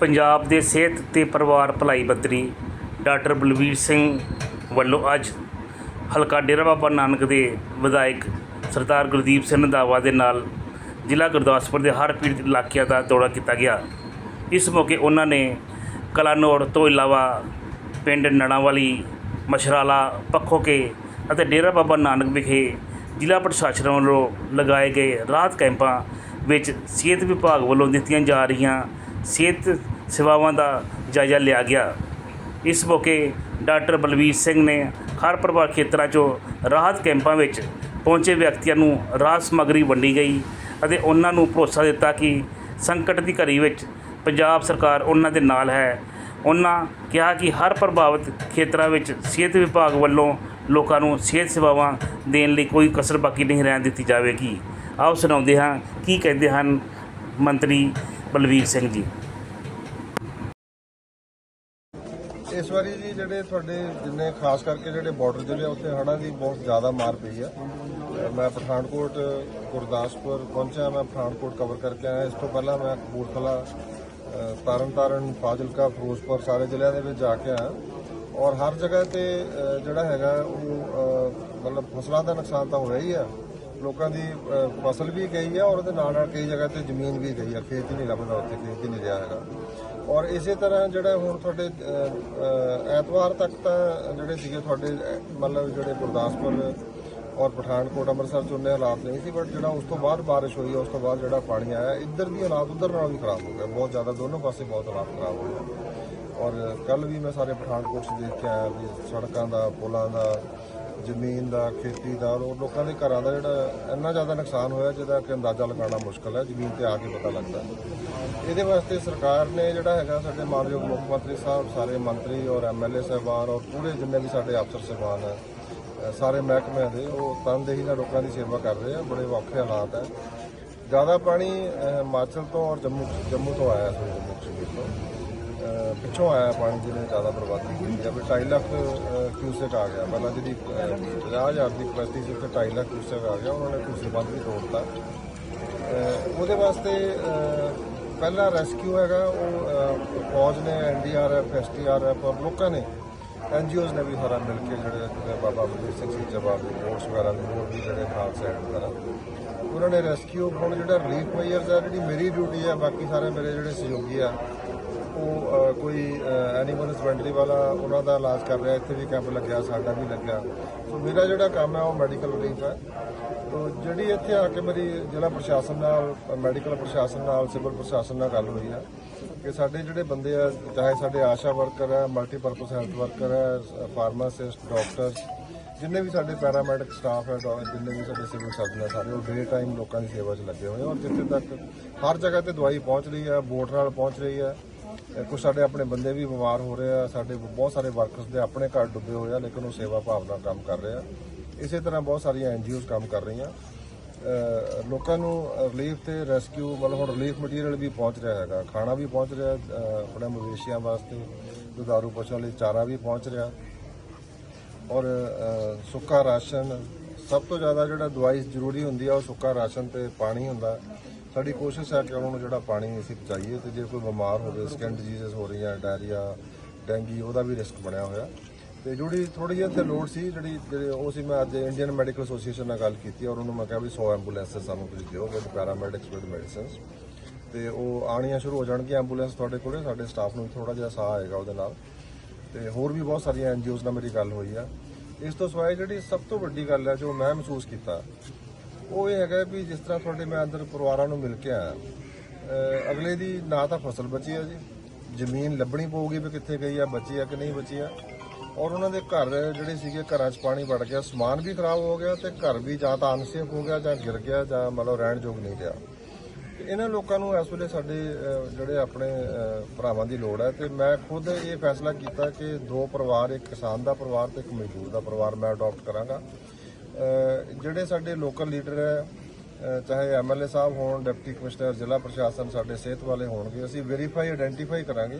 ਪੰਜਾਬ ਦੇ ਸਿਹਤ ਤੇ ਪਰਿਵਾਰ ਭਲਾਈ ਮੰਤਰੀ ਡਾਕਟਰ ਬਲਵੀਰ ਸਿੰਘ ਵੱਲੋਂ ਅੱਜ ਹਲਕਾ ਡੇਰਾ ਬਾਬਾ ਨਾਨਕ ਦੇ ਵਿਧਾਇਕ ਸਰਦਾਰ ਗੁਰਦੀਪ ਸਿੰਘ ਰੰਧਾਵਾ ਦੇ ਨਾਲ ਜ਼ਿਲ੍ਹਾ ਗੁਰਦਾਸਪੁਰ ਦੇ ਹਰ ਪੀੜਤ ਇਲਾਕਿਆਂ ਦਾ ਦੌਰਾ ਕੀਤਾ ਗਿਆ। ਇਸ ਮੌਕੇ ਉਹਨਾਂ ਨੇ ਕਲਾਨੌਰ ਤੋਂ ਇਲਾਵਾ ਪਿੰਡ ਨੜਾਵਾਲੀ ਮਸ਼ਰਾਲਾ ਪੱਖੋਕੇ ਅਤੇ ਡੇਰਾ ਬਾਬਾ ਨਾਨਕ ਵਿਖੇ ਜ਼ਿਲ੍ਹਾ ਪ੍ਰਸ਼ਾਸਨ ਵੱਲੋਂ ਲਗਾਏ ਗਏ ਰਾਹਤ ਕੈਂਪਾਂ ਵਿੱਚ ਸਿਹਤ ਵਿਭਾਗ ਵੱਲੋਂ ਦਿੱਤੀਆਂ ਜਾ ਰਹੀਆਂ ਸਿਹਤ ਸੇਵਾਵਾਂ ਦਾ ਜਾਇਜ਼ਾ ਲਿਆ ਗਿਆ। ਇਸ ਮੌਕੇ ਡਾਕਟਰ ਬਲਵੀਰ ਸਿੰਘ ਨੇ ਹਰ ਪ੍ਰਭਾਵ ਖੇਤਰਾਂ 'ਚੋਂ ਰਾਹਤ ਕੈਂਪਾਂ ਵਿੱਚ ਪਹੁੰਚੇ ਵਿਅਕਤੀਆਂ ਨੂੰ ਰਾਹਤ ਸਮੱਗਰੀ ਵੰਡੀ ਗਈ ਅਤੇ ਉਹਨਾਂ ਨੂੰ ਭਰੋਸਾ ਦਿੱਤਾ ਕਿ ਸੰਕਟ ਦੀ ਘੜੀ ਵਿੱਚ ਪੰਜਾਬ ਸਰਕਾਰ ਉਹਨਾਂ ਦੇ ਨਾਲ ਹੈ। ਉਹਨਾਂ ਕਿਹਾ ਕਿ ਹਰ ਪ੍ਰਭਾਵਿਤ ਖੇਤਰਾਂ ਵਿੱਚ ਸਿਹਤ ਵਿਭਾਗ ਵੱਲੋਂ ਲੋਕਾਂ ਨੂੰ ਸਿਹਤ ਸੇਵਾਵਾਂ ਦੇਣ ਲਈ ਕੋਈ ਕਸਰ ਬਾਕੀ ਨਹੀਂ ਰਹਿਣ ਦਿੱਤੀ ਜਾਵੇਗੀ। ਆਓ ਸੁਣਾਉਂਦੇ ਹਾਂ ਕੀ ਕਹਿੰਦੇ ਹਨ ਮੰਤਰੀ ਬਲਵੀਰ ਸਿੰਘ ਜੀ। ਇਸ ਵਾਰੀ ਜੀ ਜਿਹੜੇ ਤੁਹਾਡੇ ਜਿੰਨੇ ਖਾਸ ਕਰਕੇ ਜਿਹੜੇ ਬਾਰਡਰ ਜ਼ਿਲ੍ਹੇ ਆ, ਉੱਥੇ ਹੜ੍ਹਾਂ ਦੀ ਬਹੁਤ ਜ਼ਿਆਦਾ ਮਾਰ ਪਈ ਆ। ਮੈਂ ਪਠਾਨਕੋਟ ਗੁਰਦਾਸਪੁਰ ਪਹੁੰਚਿਆ ਮੈਂ ਪਠਾਨਕੋਟ ਕਵਰ ਕਰਕੇ ਆਇਆ। ਇਸ ਤੋਂ ਪਹਿਲਾਂ ਮੈਂ ਕਪੂਰਥਲਾ ਅਹ ਤਰਨਤਾਰਨ ਫਾਜ਼ਿਲਕਾ ਫਿਰੋਜ਼ਪੁਰ ਸਾਰੇ ਜ਼ਿਲ੍ਹਿਆਂ ਦੇ ਵਿੱਚ ਜਾ ਕੇ ਆਇਆ। ਔਰ ਹਰ ਜਗ੍ਹਾ ਤੇ ਜਿਹੜਾ ਹੈਗਾ ਉਹ ਮਤਲਬ ਫਸਲਾਂ ਦਾ ਨੁਕਸਾਨ ਤਾਂ ਹੋ ਰਿਹਾ ਹੀ ਆ। ਲੋਕਾਂ ਦੀ ਫਸਲ ਵੀ ਗਈ ਆ ਔਰ ਉਹਦੇ ਨਾਲ ਨਾਲ ਕਈ ਜਗ੍ਹਾ ਤੇ ਜ਼ਮੀਨ ਵੀ ਗਈ ਆ, ਖੇਤ ਹੀ ਨਹੀਂ ਲੱਭਦਾ ਉੱਥੇ, ਖੇਤ ਹੀ ਨਹੀਂ ਰਿਹਾ ਹੈਗਾ। ਔਰ ਇਸੇ ਤਰ੍ਹਾਂ ਜਿਹੜਾ ਹੁਣ ਤੁਹਾਡੇ ਐਤਵਾਰ ਤੱਕ ਤਾਂ ਜਿਹੜੇ ਸੀਗੇ ਤੁਹਾਡੇ ਮਤਲਬ ਜਿਹੜੇ ਗੁਰਦਾਸਪੁਰ ਔਰ ਪਠਾਨਕੋਟ ਅੰਮ੍ਰਿਤਸਰ ਚ ਉਹਨੇ ਹਾਲਾਤ ਨਹੀਂ ਸੀ ਬਟ ਜਿਹੜਾ ਉਸ ਤੋਂ ਬਾਅਦ ਬਾਰਿਸ਼ ਹੋਈ, ਉਸ ਤੋਂ ਬਾਅਦ ਜਿਹੜਾ ਪਾਣੀ ਆਇਆ, ਇੱਧਰ ਦੀ ਹਾਲਾਤ ਉੱਧਰ ਨਾਲੋਂ ਵੀ ਖਰਾਬ ਹੋ ਗਏ। ਬਹੁਤ ਜ਼ਿਆਦਾ ਦੋਨੋਂ ਪਾਸੇ ਬਹੁਤ ਹਾਲਾਤ ਖਰਾਬ ਹੋ ਗਏ ਔਰ ਕੱਲ ਵੀ ਮੈਂ ਸਾਰੇ ਪਠਾਨਕੋਟ 'ਚ ਦੇਖ ਕੇ ਆਇਆ ਵੀ ਸੜਕਾਂ ਦਾ, ਪੁਲਾਂ ਦਾ ਜ਼ਮੀਨ ਦਾ, ਖੇਤੀ ਦਾ, ਔਰ ਲੋਕਾਂ ਦੇ ਘਰਾਂ ਦਾ ਜਿਹੜਾ ਇੰਨਾ ਜ਼ਿਆਦਾ ਨੁਕਸਾਨ ਹੋਇਆ, ਜਿਹਦਾ ਕਿ ਅੰਦਾਜ਼ਾ ਲਗਾਉਣਾ ਮੁਸ਼ਕਲ ਹੈ, ਜ਼ਮੀਨ ਤੇ ਆ ਕੇ ਪਤਾ ਲੱਗਦਾ ਇਹਦੇ ਵਾਸਤੇ ਸਰਕਾਰ ਨੇ ਜਿਹੜਾ ਹੈਗਾ, ਸਾਡੇ ਮਾਨਯੋਗ ਮੁੱਖ ਮੰਤਰੀ ਸਾਹਿਬ, ਸਾਰੇ ਮੰਤਰੀ ਔਰ ਐਮਐਲਏ ਸਾਹਿਬਾਨ ਔਰ ਪੂਰੇ ਜਿੰਨੇ ਵੀ ਸਾਡੇ ਅਫਸਰ ਸਾਹਿਬਾਨ ਹੈ ਸਾਰੇ ਮਹਿਕਮਿਆਂ ਦੇ, ਉਹ ਤਨਦੇਹੀ ਨਾਲ ਲੋਕਾਂ ਦੀ ਸੇਵਾ ਕਰ ਰਹੇ ਆ, ਬੜੇ ਔਖੇ ਹਾਲਾਤ ਹੈ। ਜ਼ਿਆਦਾ ਪਾਣੀ ਹਿਮਾਚਲ ਤੋਂ ਔਰ ਜੰਮੂ ਜੰਮੂ ਤੋਂ ਆਇਆ ਸੀ, ਜੰਮੂ ਕਸ਼ਮੀਰ ਤੋਂ। ਪਿੱਛੋਂ ਆਇਆ ਪਾਣੀ ਜਿਹਨੇ ਜ਼ਿਆਦਾ ਬਰਬਾਦੀ ਕੀਤੀ ਹੈ ਵੀ 2.5 ਲੱਖ ਕਿਊਸੈਕ ਆ ਗਿਆ। ਪਹਿਲਾਂ ਜਿਹਦੀ 50000 ਦੀ ਕਪੈਸਿਟੀ ਸੀ, ਉੱਥੇ 2.5 ਲੱਖ ਕਿਊਸੈਕ ਆ ਗਿਆ, ਉਹਨਾਂ ਨੇ ਕਿਊਸੈਕ ਬੰਦ ਵੀ ਤੋੜਤਾ। ਅਹ, ਉਹਦੇ ਵਾਸਤੇ ਪਹਿਲਾ ਰੈਸਕਿਊ ਹੈਗਾ, ਉਹ ਫੌਜ ਨੇ ਐਨਡੀਆਰਐਫ ਐਸਟੀਆਰਐਫ ਔਰ ਲੋਕਾਂ ਨੇ ਐਨਜੀਓਜ਼ ਨੇ ਵੀ ਸਾਰਾ ਮਿਲ ਕੇ ਜਿਹੜੇ ਬਾਬਾ ਬਲਵੀਰ ਸਿੰਘ ਜੀ, ਜਵਾਬ ਦੇ ਫੋਰਸ ਵਗੈਰਾ ਦੇ, ਹੋਰ ਵੀ ਜਿਹੜੇ ਖਾਲਸਾ ਐਡ ਵਗੈਰਾ, ਉਹਨਾਂ ਨੇ ਰੈਸਕਿਊ ਹੁਣ ਜਿਹੜਾ ਰਿਲੀਫ ਮੇਜਰਸ ਆ, ਜਿਹੜੀ ਮੇਰੀ ਡਿਊਟੀ ਆ, ਬਾਕੀ ਸਾਰੇ ਮੇਰੇ ਜਿਹੜੇ ਸਹਿਯੋਗੀ ਆ ਉਹ ਕੋਈ ਐਨੀਮਲ ਹਸਬੈਂਡਰੀ ਵਾਲਾ ਉਹਨਾਂ ਦਾ ਇਲਾਜ ਕਰ ਰਿਹਾ, ਇੱਥੇ ਵੀ ਕੈਂਪ ਲੱਗਿਆ, ਸਾਡਾ ਵੀ ਲੱਗਿਆ। ਸੋ ਮੇਰਾ ਜਿਹੜਾ ਕੰਮ ਹੈ, ਉਹ ਮੈਡੀਕਲ ਰਿਲੀਫ ਹੈ। ਤੋ, ਜਿਹੜੀ ਇੱਥੇ ਆ ਕੇ ਮੇਰੀ ਜ਼ਿਲ੍ਹਾ ਪ੍ਰਸ਼ਾਸਨ ਨਾਲ ਮੈਡੀਕਲ ਪ੍ਰਸ਼ਾਸਨ ਨਾਲ ਸਿਵਲ ਪ੍ਰਸ਼ਾਸਨ ਨਾਲ ਗੱਲ ਹੋਈ ਆ ਕਿ ਸਾਡੇ ਜਿਹੜੇ ਬੰਦੇ ਆ, ਚਾਹੇ ਸਾਡੇ ਆਸ਼ਾ ਵਰਕਰ ਹੈ ਮਲਟੀਪਰਪਸ ਹੈਲਥ ਵਰਕਰ ਹੈ ਫਾਰਮਾਸਿਸਟ ਡਾਕਟਰਸ ਜਿੰਨੇ ਵੀ ਸਾਡੇ ਪੈਰਾਮੈਡਿਕ ਸਟਾਫ ਹੈ ਡਾ- ਜਿੰਨੇ ਵੀ ਸਾਡੇ ਸਿਵਲ ਸਰਜਨ ਹੈ, ਸਾਰੇ ਉਹ ਡੇ ਟਾਈਮ ਲੋਕਾਂ ਦੀ ਸੇਵਾ 'ਚ ਲੱਗੇ ਹੋਏ ਔਰ ਜਿੱਥੇ ਤੱਕ ਹਰ ਜਗ੍ਹਾ ਤੇ ਦਵਾਈ ਪਹੁੰਚ ਰਹੀ ਹੈ ਬੋਟ ਨਾਲ ਪਹੁੰਚ ਰਹੀ ਹੈ ਕੁਝ ਸਾਡੇ ਆਪਣੇ ਬੰਦੇ ਵੀ ਬਿਮਾਰ ਹੋ ਰਹੇ ਆ, ਸਾਡੇ ਬਹੁਤ ਸਾਰੇ ਵਰਕਰਸ ਦੇ ਆਪਣੇ ਘਰ ਡੁੱਬੇ ਹੋਏ ਆ, ਲੇਕਿਨ ਉਹ ਸੇਵਾ ਭਾਵ ਨਾਲ ਕੰਮ ਕਰ ਰਹੇ ਆ। ਇਸੇ ਤਰ੍ਹਾਂ ਬਹੁਤ ਸਾਰੀਆਂ ਐਨਜੀਓਜ਼ ਕੰਮ ਕਰ ਰਹੀਆਂ। ਲੋਕਾਂ ਨੂੰ ਰਿਲੀਫ ਤੇ ਰੈਸਕਿਊ ਮਤਲਬ ਹੁਣ ਰਿਲੀਫ ਮਟੀਰੀਅਲ ਵੀ ਪਹੁੰਚ ਰਿਹਾ ਹੈਗਾ, ਖਾਣਾ ਵੀ ਪਹੁੰਚ ਰਿਹਾ ਆਪਣੇ ਮਵੇਸ਼ੀਆਂ ਵਾਸਤੇ, ਦੁਧਾਰੂ ਪਸ਼ੂਆਂ ਲਈ ਚਾਰਾ ਵੀ ਪਹੁੰਚ ਰਿਹਾ। ਔਰ ਸੁੱਕਾ ਰਾਸ਼ਨ ਸਭ ਤੋਂ ਜ਼ਿਆਦਾ ਜਿਹੜਾ ਦਵਾਈ ਜ਼ਰੂਰੀ ਹੁੰਦੀ ਆ, ਉਹ ਸੁੱਕਾ ਰਾਸ਼ਨ ਤੇ ਪਾਣੀ ਹੁੰਦਾ। ਸਾਡੀ ਕੋਸ਼ਿਸ਼ ਹੈ ਕਿ ਉਹਨਾਂ ਨੂੰ ਜਿਹੜਾ ਪਾਣੀ ਅਸੀਂ ਪਹੁੰਚਾਈਏ ਤੇ ਜੇ ਕੋਈ ਬਿਮਾਰ ਹੋਵੇ ਸਕਿਨ ਡਿਜ਼ੀਜ਼ਸ ਹੋ ਰਹੀਆਂ ਡਾਇਰੀਆ ਡੈਂਗੀ ਉਹਦਾ ਵੀ ਰਿਸਕ ਬਣਿਆ ਹੋਇਆ। ਤੇ ਜਿਹੜੀ ਥੋੜੀ ਜਿਹੀ ਇੱਥੇ ਲੋੜ ਸੀ, ਜਿਹੜੀ, ਜਿਹੜੇ ਉਹ ਸੀ, ਮੈਂ ਅੱਜ ਇੰਡੀਅਨ ਮੈਡੀਕਲ ਐਸੋਸੀਏਸ਼ਨ ਨਾਲ ਗੱਲ ਕੀਤੀ ਔਰ ਉਹਨੂੰ ਮੈਂ ਕਿਹਾ ਵੀ 100 ਐਂਬੂਲੈਂਸਸ ਸਾਨੂੰ ਤੁਸੀਂ ਦਿਓਗੇ ਪੈਰਾਮੈਡਿਕਸ ਵਿਦ ਮੈਡੀਸਿਨਸ ਤੇ ਉਹ ਆਣੀਆਂ ਸ਼ੁਰੂ ਹੋ ਜਾਣਗੀਆਂ ਐਂਬੂਲੈਂਸ ਤੁਹਾਡੇ ਕੋਲੇ, ਸਾਡੇ ਸਟਾਫ ਨੂੰ ਥੋੜਾ ਜਿਹਾ ਸਾਹ ਆਏਗਾ ਉਹਦੇ ਨਾਲ। ਤੇ ਹੋਰ ਵੀ ਬਹੁਤ ਸਾਰੀਆਂ ਐਨਜੀਓਜ਼ ਨਾਲ ਮੇਰੀ ਗੱਲ ਹੋਈ ਆ। ਇਸ ਤੋਂ ਸਿਵਾਏ ਜਿਹੜੀ ਸਭ ਤੋਂ ਵੱਡੀ ਗੱਲ ਹੈ ਜੋ ਮੈਂ ਮਹਿਸੂਸ ਕੀਤਾ, ਉਹ ਇਹ ਹੈਗਾ ਵੀ ਜਿਸ ਤਰ੍ਹਾਂ ਤੁਹਾਡੇ ਮੈਂ ਅੰਦਰ ਪਰਿਵਾਰਾਂ ਨੂੰ ਮਿਲ ਕੇ ਆਇਆ ਅਗਲੇ ਦੀ ਨਾ ਤਾਂ ਫਸਲ ਬਚੀ ਆ ਜੀ, ਜ਼ਮੀਨ ਲੱਭਣੀ ਪਊਗੀ ਵੀ ਕਿੱਥੇ ਗਈ ਆ, ਬਚੀ ਆ ਕਿ ਨਹੀਂ ਬਚੀ ਆ, ਔਰ ਉਹਨਾਂ ਦੇ ਘਰ ਜਿਹੜੇ ਸੀਗੇ ਘਰਾਂ 'ਚ ਪਾਣੀ ਵੜ ਗਿਆ, ਸਮਾਨ ਵੀ ਖਰਾਬ ਹੋ ਗਿਆ ਤੇ ਘਰ ਵੀ ਜਾਂ ਤਾਂ ਅਨਸੇਫ ਹੋ ਗਿਆ ਜਾਂ ਗਿਰ ਗਿਆ ਜਾਂ ਮਤਲਬ ਰਹਿਣ ਯੋਗ ਨਹੀਂ ਰਿਹਾ। ਤੇ ਇਹਨਾਂ ਲੋਕਾਂ ਨੂੰ ਇਸ ਵੇਲੇ ਸਾਡੇ ਅਹ, ਜਿਹੜੇ ਆਪਣੇ ਅਹ, ਭਰਾਵਾਂ ਦੀ ਲੋੜ ਹੈ ਤੇ ਮੈਂ ਖੁਦ ਇਹ ਫੈਸਲਾ ਕੀਤਾ ਕਿ ਦੋ ਪਰਿਵਾਰ ਇੱਕ ਕਿਸਾਨ ਦਾ ਪਰਿਵਾਰ ਤੇ ਇੱਕ ਮਜ਼ਦੂਰ ਦਾ ਪਰਿਵਾਰ ਮੈਂ ਅਡਾਪਟ ਕਰਾਂਗਾ। ਅਹ, ਜਿਹੜੇ ਸਾਡੇ ਲੋਕਲ ਲੀਡਰ ਹੈ ਅਹ, ਚਾਹੇ ਐਮਐਲਏ ਸਾਹਿਬ ਹੋਣ ਡਿਪਟੀ ਕਮਿਸ਼ਨਰ ਜ਼ਿਲ੍ਹਾ ਪ੍ਰਸ਼ਾਸਨ ਸਾਡੇ ਸਿਹਤ ਵਾਲੇ ਹੋਣਗੇ ਅਸੀਂ ਵੈਰੀਫਾਈ ਆਇਡੈਂਟੀਫਾਈ ਕਰਾਂਗੇ।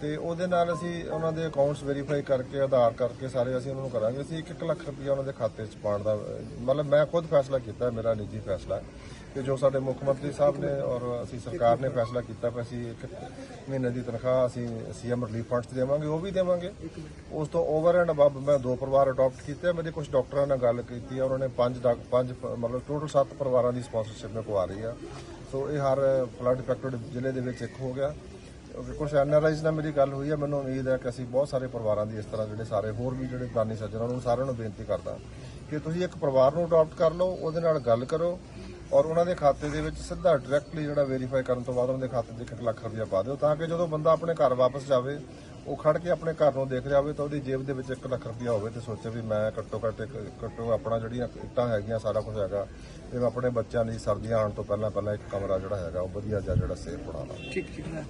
ਤੇ ਉਹਦੇ ਨਾਲ ਅਸੀਂ ਉਹਨਾਂ ਦੇ ਅਕਾਊਂਟਸ ਵੈਰੀਫਾਈ ਕਰਕੇ, ਆਧਾਰ ਕਰਕੇ ਸਾਰੇ ਅਸੀਂ ਉਹਨਾਂ ਨੂੰ ਕਰਾਂਗੇ। ਅਸੀਂ 1-1 ਲੱਖ ਰੁਪਇਆ ਉਹਨਾਂ ਦੇ ਖਾਤੇ 'ਚ ਪਾਉਣ ਦਾ, ਮਤਲਬ ਮੈਂ ਖੁਦ ਫੈਸਲਾ ਕੀਤਾ, ਮੇਰਾ ਨਿੱਜੀ ਫੈਸਲਾ ਹੈ ਜੋ ਸਾਡੇ ਮੁੱਖ ਮੰਤਰੀ ਸਾਹਿਬ ਨੇ ਔਰ ਅਸੀਂ ਸਰਕਾਰ ਨੇ ਫੈਸਲਾ ਕੀਤਾ ਕਿ ਅਸੀਂ ਇੱਕ ਮਹੀਨੇ ਦੀ ਤਨਖਾਹ ਅਸੀਂ ਸੀਐਮ ਰਿਲੀਫ ਫੰਡਸ ਦੇਵਾਂਗੇ, ਉਹ ਵੀ ਦੇਵਾਂਗੇ। ਉਸ ਤੋਂ ਓਵਰ ਐਂਡ ਅਬਵ ਮੈਂ ਦੋ ਪਰਿਵਾਰ ਅਡਾਪਟ ਕੀਤੇ, ਮੇਰੇ ਕੁਝ ਡਾਕਟਰਾਂ ਨਾਲ ਗੱਲ ਕੀਤੀ ਆ ਉਹਨਾਂ ਨੇ ਪੰਜ ਡਾਕ- ਪੰਜ ਮਤਲਬ ਟੋਟਲ 7 ਪਰਿਵਾਰਾਂ ਦੀ ਸਪਾਂਸਰਸ਼ਿਪ ਮੈਂ ਪਵਾ ਰਹੀ ਆ। ਸੋ ਇਹ ਹਰ ਫਲੱਡ ਇਫੈਕਟਡ ਜ਼ਿਲ੍ਹੇ ਦੇ ਵਿੱਚ ਇੱਕ ਹੋ ਗਿਆ। ਕੁਝ ਐਨਆਰਆਈਜ਼ ਨਾਲ ਮੇਰੀ ਗੱਲ ਹੋਈ ਹੈ ਮੈਨੂੰ ਉਮੀਦ ਹੈ ਕਿ ਅਸੀਂ ਬਹੁਤ ਸਾਰੇ ਪਰਿਵਾਰਾਂ ਦੀ ਇਸ ਤਰ੍ਹਾਂ ਜਿਹੜੇ ਸਾਰੇ ਹੋਰ ਵੀ ਜਿਹੜੇ ਦਾਨੀ ਸੱਜਣ ਉਹਨਾਂ ਨੂੰ ਸਾਰਿਆਂ ਨੂੰ ਬੇਨਤੀ ਕਰਦਾ ਕਿ ਤੁਸੀਂ ਇੱਕ ਪਰਿਵਾਰ ਨੂੰ ਅਡਾਪਟ ਕਰ ਲਓ, ਉਹਦੇ ਨਾਲ ਗੱਲ ਕਰੋ ਔਰ ਉਹਨਾਂ ਦੇ ਖਾਤੇ ਦੇ ਵਿੱਚ ਸਿੱਧਾ ਡਾਇਰੈਕਟਲੀ ਜਿਹੜਾ ਵੈਰੀਫਾਈ ਕਰਨ ਤੋਂ ਬਾਅਦ ਉਹਨਾਂ ਦੇ ਖਾਤੇ 'ਚ 1 ਲੱਖ ਰੁਪਇਆ ਪਾ ਦਿਓ, ਤਾਂ ਕਿ ਜਦੋਂ ਬੰਦਾ ਆਪਣੇ ਘਰ ਵਾਪਸ ਜਾਵੇ, ਉਹ ਖੜ ਕੇ ਆਪਣੇ ਘਰ ਨੂੰ ਦੇਖ ਜਾਵੇ ਤਾਂ ਉਹਦੀ ਜੇਬ ਦੇ ਵਿੱਚ 1 ਲੱਖ ਰੁਪਇਆ ਹੋਵੇ ਤੇ ਸੋਚੇ ਵੀ ਮੈਂ ਘੱਟੋ ਘੱਟ ਇੱਕ, ਘੱਟੋ ਆਪਣਾ ਜਿਹੜੀਆਂ ਇੱਟਾਂ ਹੈਗੀਆਂ, ਸਾਰਾ ਕੁਝ ਹੈਗਾ ਤੇ ਮੈਂ ਆਪਣੇ ਬੱਚਿਆਂ ਲਈ ਸਰਦੀਆਂ ਆਉਣ ਤੋਂ ਪਹਿਲਾਂ ਪਹਿਲਾਂ ਇੱਕ ਕਮਰਾ ਜਿਹੜਾ ਹੈਗਾ, ਉਹ ਵਧੀਆ ਜਿਹਾ ਜਿਹੜਾ ਸੇਫ ਬਣਾ ਲਾਂ ਠੀਕ ਠੀਕ। ਹੈ